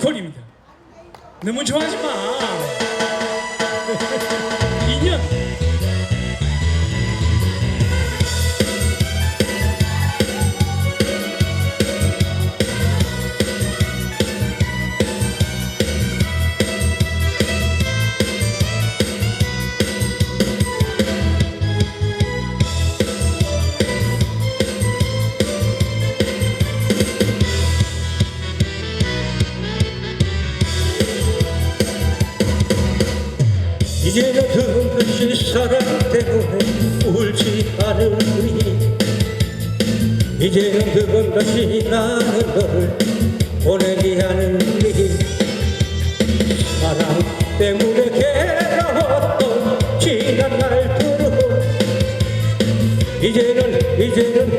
앵콜입니다. 너무 좋아하지 마. 이제는 든든히 사랑 때문에 울지 않으니. 이제는 그건 다시 나는 너를 보내지 않으니. 사랑 때문에 괴로웠던 지난 날들은 이제는 이제는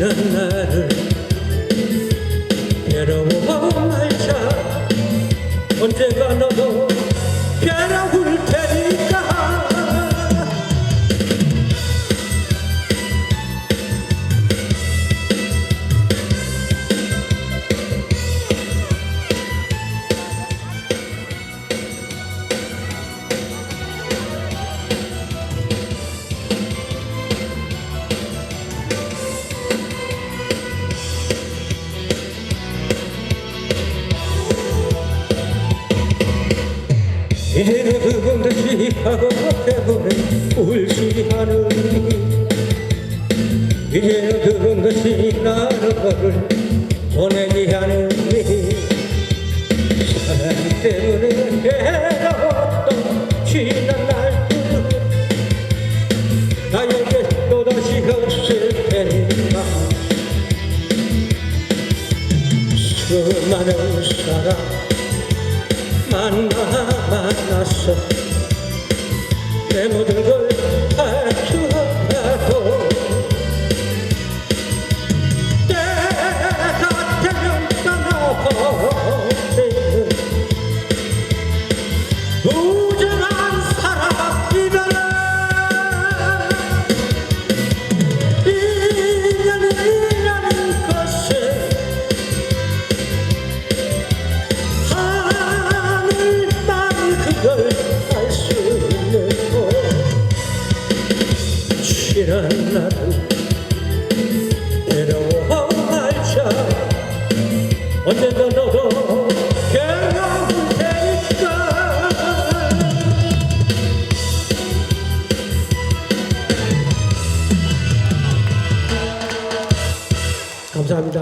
지난 날을 괴로워 말자 언젠가 너 이제는 그건 듯이 하고 때문에 울지 않으니 이제는 그건 듯이 나는 너를 보내지 않으니 사랑 때문에 괴로웠던 지난 날들은 나에게 또다시 없을 테니까 수많은 사람 만나 지난 나를 괴로워 날자 언젠가 너도 괴로울 테니까. 감사합니다.